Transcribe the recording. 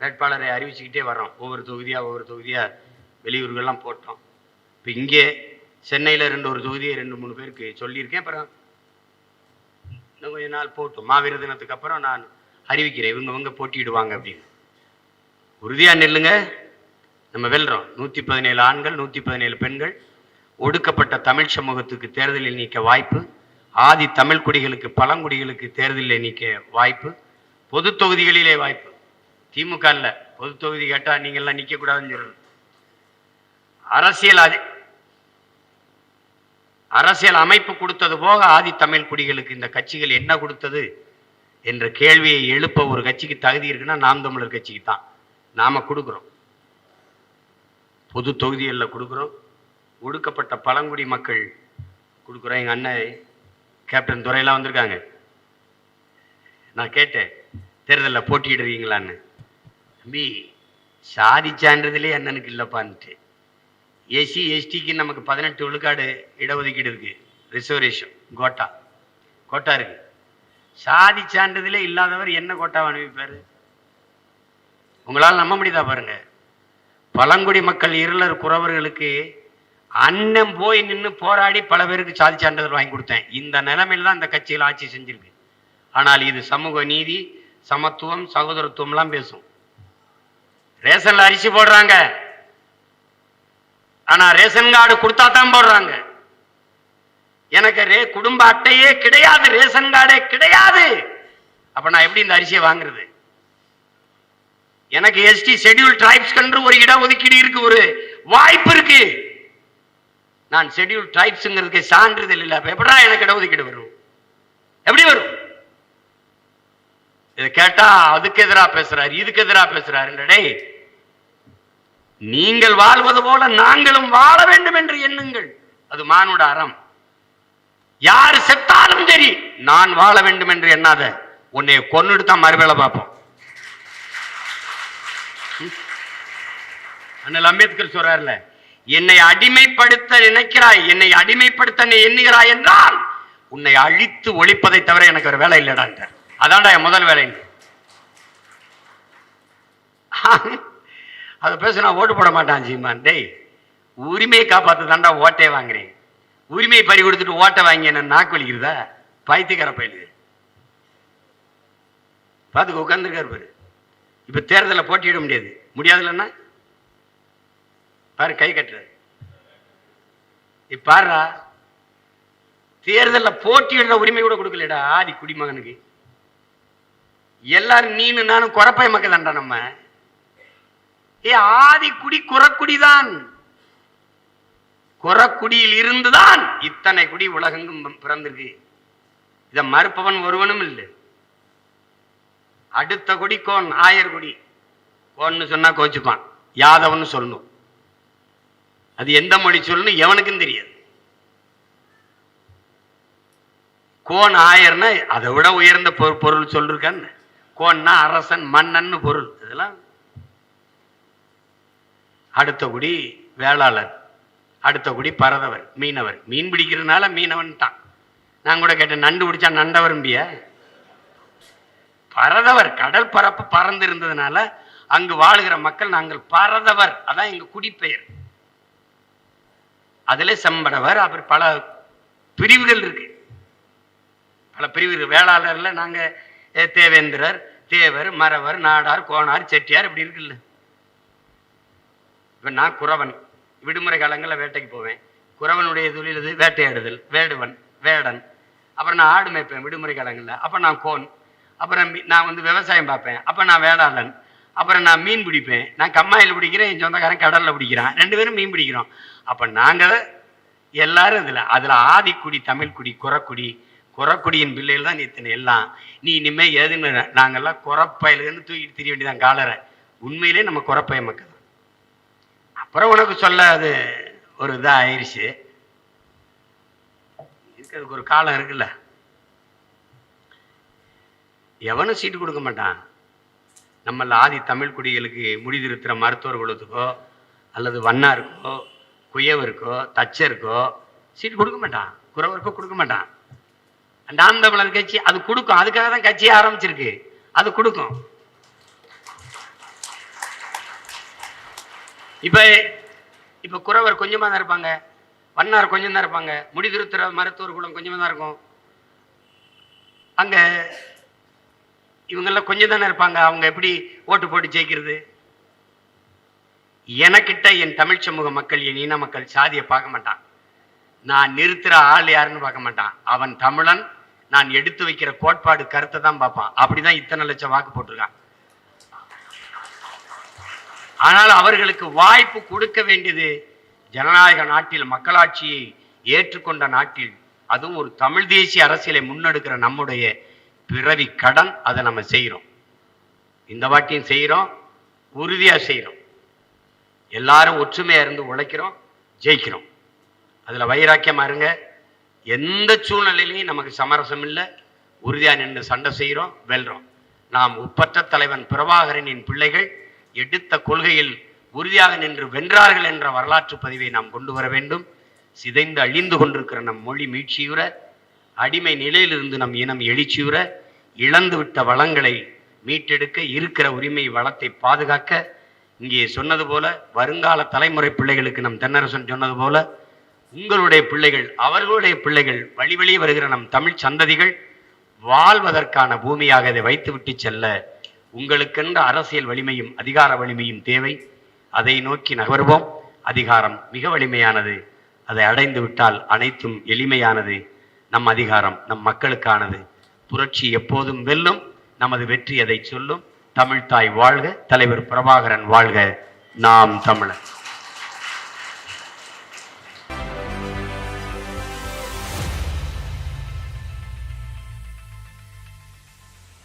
வேட்பாளரை அறிவிச்சுக்கிட்டே வர்றோம். ஒவ்வொரு தொகுதியாக ஒவ்வொரு தொகுதியாக வெளியூர்கள்லாம் போட்டோம். இப்போ இங்கே சென்னையில் ரெண்டு ஒரு தொகுதியை ரெண்டு மூணு பேருக்கு சொல்லியிருக்கேன். அப்புறம் இன்னும் கொஞ்ச நாள் போட்டோம். மாவீர தினத்துக்கு அப்புறம் நான் அறிவிக்கிறேன். இவங்க இவங்க போட்டியிடுவாங்க அப்படின்னு. உறுதியாக நில்லுங்க. நம்ம வெல்றோம். நூற்றி பதினேழு ஆண்கள் நூற்றி பதினேழு பெண்கள். ஒடுக்கப்பட்ட தமிழ் சமூகத்துக்கு தேர்தலில் நீக்க வாய்ப்பு. ஆதி தமிழ் குடிகளுக்கு பழங்குடிகளுக்கு தேர்தலில் நீக்க வாய்ப்பு. பொது தொகுதிகளிலே வாய்ப்பு. திமுக இல்லை பொது தொகுதி கேட்டால் நீங்கள்லாம் நிற்கக்கூடாதுன்னு நிக்க சொல்றது. அரசியல் அது அரசியல் அமைப்பு கொடுத்தது போக ஆதித்தமிழ் குடிகளுக்கு இந்த கட்சிகள் என்ன கொடுத்தது என்ற கேள்வியை எழுப்ப ஒரு கட்சிக்கு தகுதி இருக்குன்னா நாம் தமிழர் கட்சிக்கு தான். நாம் கொடுக்குறோம். பொது தொகுதிகளில் கொடுக்குறோம். ஒடுக்கப்பட்ட பழங்குடி மக்கள் கொடுக்குறோம். எங்கள் அண்ணன் கேப்டன் துரையெல்லாம் வந்திருக்காங்க. நான் கேட்டேன் தேர்தலில் போட்டியிடுறீங்களான்னு. தம்பி சாதி சான்றிதழே அண்ணனுக்கு இல்லைப்பான்ட்டு எஸ்சி எஸ்டிக்கு நமக்கு பதினெட்டு விழுக்காடு இடஒதுக்கீடு இருக்கு. Reservation quota. கோட்டா இருக்கு. சாதி சான்றிதழே இல்லாதவர் என்ன கோட்டாவை அனுப்பிப்பார்? உங்களால் நம்ப முடியுதா பாருங்க. பழங்குடி மக்கள் இருளர் குறவர்களுக்கு அண்ணன் போய் நின்று போராடி பல பேருக்கு சாதி சான்றிதழ் வாங்கி கொடுத்தேன். இந்த நிலைமையில தான் இந்த கட்சியில் ஆட்சி செஞ்சிருக்கு. ஆனால் இது சமூக நீதி சமத்துவம் சகோதரத்துவம்லாம் பேசும். ரேஷன்ல அரிசி போடுறாங்க. ஆனா ரேஷன் கார்டு கொடுத்தா தான் போடுறாங்க. எனக்கு ரே குடும்ப அட்டையே கிடையாது ரேஷன் கார்டே கிடையாது. அப்ப நான் எப்படி இந்த அரிசியை வாங்குறது? எனக்கு எஸ்டி ஷெட்யூல் டிரைப்ஸ் கன்று ஒரு இட ஒதுக்கீடு இருக்கு ஒரு வாய்ப்பு இருக்கு. நான் ஷெட்யூல் டிரைப்ஸ்ங்கிறதுக்கு சான்றிதழ் இல்லை அப்ப எப்படா எனக்கு இட ஒதுக்கீடு வரும்? எப்படி வரும்? இதை கேட்டா அதுக்கு எதிரா பேசுறாரு இதுக்கு எதிரா பேசுறாரு டேய் நீங்கள் வாழ்வது போல நாங்களும் வாழ வேண்டும் என்று எண்ணுங்கள். அது மானுட அறம். யார் செத்தாலும் சரி நான் வாழ வேண்டும் என்று எண்ணாத. உன்னை கொன்னுட்டு தான் மறுவேளை பார்ப்போம். அண்ணல் அம்பேத்கர் சொல்றாருல என்னை அடிமைப்படுத்த நினைக்கிறாய் என்னை அடிமைப்படுத்த நீ எண்ணுகிறாய் என்றால் உன்னை அழித்து ஒழிப்பதை தவிர எனக்கு ஒரு வேலை இல்லடான்றார் அதான்டா என் முதல் வேலை. அதை பேச நான் ஓட்டு போட மாட்டான் சீமான். டேய் உரிமையை காப்பாற்ற தாண்டா ஓட்டே வாங்குறேன். உரிமையை பறி கொடுத்துட்டு ஓட்டை வாங்கி என்ன நாக்கு வலிக்கிறதா? பைத்தியக்கார பயிலுது. பார்த்துக்க உட்காந்துருக்காரு பாரு. இப்ப தேர்தலில் போட்டியிட முடியாது. முடியாதுலன்னா பாரு கை கட்டுறாரு. பாருடா. தேர்தலில் போட்டியிடுற உரிமை கூட கொடுக்கலடா ஆதி குடிமகனுக்கு. எல்லாரும் நீனு நானும் குறப்பை மக்கள் தான்டா நம்ம. ஏ ஆதி குடி குறக்குடிதான். குறக்குடியில் இருந்துதான் இத்தனை குடி உலகெங்கும் பிறந்திருக்கு. இதை மறுப்பவன் ஒருவனும் இல்லை. அடுத்த குடி கோன் ஆயர் குடி. கோன்னு சொன்னா கோச்சுப்பான். யாதவன்னு சொல்லணும் அது எந்த மொழி சொல்லணும் எவனுக்கும் தெரியாது. கோன் ஆயர்னா அதை விட உயர்ந்த பொருள் சொல்லிருக்கான்னு. கோன்னா அரசன் மன்னன்னு பொருள். இதெல்லாம் அடுத்த குடி வேளாளர் அடுத்த குடி பரதவர் மீனவர். மீன் பிடிக்கிறதுனால மீனவன் தான் நான் கூட கேட்டேன் நண்டு பிடிச்சா நண்டவரும்பிய பரதவர் கடல் பரப்பு பறந்து இருந்ததுனால அங்கு வாழுகிற மக்கள் நாங்கள் பரதவர். அதான் எங்க குடிப்பெயர் அதுல செம்படவர் அப்புறம் பல பிரிவுகள் இருக்கு. பல பிரிவுகள் வேளாளர்ல நாங்க தேவேந்திரர் தேவர் மறவர் நாடார் கோனார் செட்டியார் இப்படி இருக்குல்ல. இப்ப நான் குறவன். விடுமுறை காலங்களில் வேட்டைக்கு போவேன். குறவனுடைய தொழில் இது வேட்டையாடுதல் வேடுவன் வேடன். அப்புறம் நான் ஆடு மேய்ப்பேன் விடுமுறை காலங்களில். அப்போ நான் கோன். அப்புறம் நான் வந்து விவசாயம் பார்ப்பேன். அப்போ நான் வேளாளன். அப்புறம் நான் மீன் பிடிப்பேன். நான் கம்மாயில் பிடிக்கிறேன் என் சொந்தக்காரன் கடலில் பிடிக்கிறான். ரெண்டு பேரும் மீன் பிடிக்கிறோம். அப்போ நாங்கள் எல்லாரும் இதில் அதில் ஆதிக்குடி தமிழ்குடி குறக்குடி. குறக்குடியின் பிள்ளைகள் தான் இத்தனை எல்லாம். நீ இனிமேல் எதுன்னு நாங்கெல்லாம் குறப்பயலுன்னு தூக்கிட்டு திரிய வேண்டியதான் காலரை. உண்மையிலே நம்ம குறப்பய மக்கள் தான் அப்புறம் உனக்கு சொல்ல அது ஒரு இதாக ஆயிடுச்சு இருக்கிறதுக்கு ஒரு காலம் இருக்குல்ல. எவனும் சீட்டு கொடுக்க மாட்டான். நம்மள ஆதி தமிழ் குடிகளுக்கு முடிதிருத்துற மருத்துவர்களுக்கோ அல்லது வண்ணாருக்கோ குயவருக்கோ தச்சருக்கோ சீட்டு கொடுக்க மாட்டான். குறவருக்கோ கொடுக்க மாட்டான். நாம் தமிழர் கட்சி அது கொடுக்கும். அதுக்காக தான் கட்சியை ஆரம்பிச்சிருக்கு. அது கொடுக்கும். இப்போ இப்போ குறவர் கொஞ்சமாக தான் இருப்பாங்க. வண்ணார் கொஞ்சம் தான் இருப்பாங்க. முடிதிருத்துற மருத்துவர் குலம் கொஞ்சமாக தான் இருக்கும். அங்கே இவங்கெல்லாம் கொஞ்சம் தானே இருப்பாங்க. அவங்க எப்படி ஓட்டு போட்டு ஜெயிக்கிறது? எனக்கிட்ட என் தமிழ் சமூக மக்கள் என் இன மக்கள் சாதியை பார்க்க மாட்டான். நான் நிறுத்துற ஆள் யாருன்னு பார்க்க மாட்டான். அவன் தமிழன். நான் எடுத்து வைக்கிற கோட்பாடு கருத்தை தான் பார்ப்பான். அப்படிதான் இத்தனை லட்சம் வாக்கு போட்டிருக்கான். ஆனால் அவர்களுக்கு வாய்ப்பு கொடுக்க வேண்டியது ஜனநாயக நாட்டில் மக்களாட்சியை ஏற்றுக்கொண்ட நாட்டில். அதுவும் ஒரு தமிழ் தேசிய அரசியலை முன்னெடுக்கிற நம்முடைய பிறவி கடன் அதை நம்ம செய்கிறோம். இந்த வாட்டியும் செய்கிறோம் உறுதியாக செய்கிறோம். எல்லாரும் ஒற்றுமையாக இருந்து உழைக்கிறோம் ஜெயிக்கிறோம். அதில் வைராக்கியமாக இருங்க. எந்த சூழ்நிலையிலையும் நமக்கு சமரசம் இல்லை. உறுதியாக நின்று சண்டை செய்கிறோம் வெல்றோம். நாம் உப்பற்ற தலைவன் பிரபாகரனின் பிள்ளைகள் எடுத்த கொள்கையில் உறுதியாக நின்று வென்றார்கள் என்ற வரலாற்று பதிவை நாம் கொண்டு வர வேண்டும். சிதைந்து அழிந்து கொண்டிருக்கிற நம் மொழி மீட்சியுற அடிமை நிலையிலிருந்து நம் இனம் எழுச்சியுற இழந்து விட்ட வளங்களை மீட்டெடுக்க இருக்கிற உரிமை வளத்தை பாதுகாக்க இங்கே சொன்னது போல வருங்கால தலைமுறை பிள்ளைகளுக்கு நம் தென்னரசன் சொன்னது போல உங்களுடைய பிள்ளைகள் அவர்களுடைய பிள்ளைகள் வழி வழி வருகிற நம் தமிழ் சந்ததிகள் வாழ்வதற்கான பூமியாக இதை வைத்துவிட்டு செல்ல உங்களுக்கென்ற அரசியல் வலிமையும் அதிகார வலிமையும் தேவை. அதை நோக்கி நகர்வோம். அதிகாரம் மிக வலிமையானது. அதை அடைந்து விட்டால் அனைத்தும் எளிமையானது. நம் அதிகாரம் நம் மக்களுக்கானது. புரட்சி எப்போதும் வெல்லும். நமது வெற்றி அதை சொல்லும். தமிழ்தாய் வாழ்க தலைவர் பிரபாகரன் வாழ்க. நாம் தமிழர்.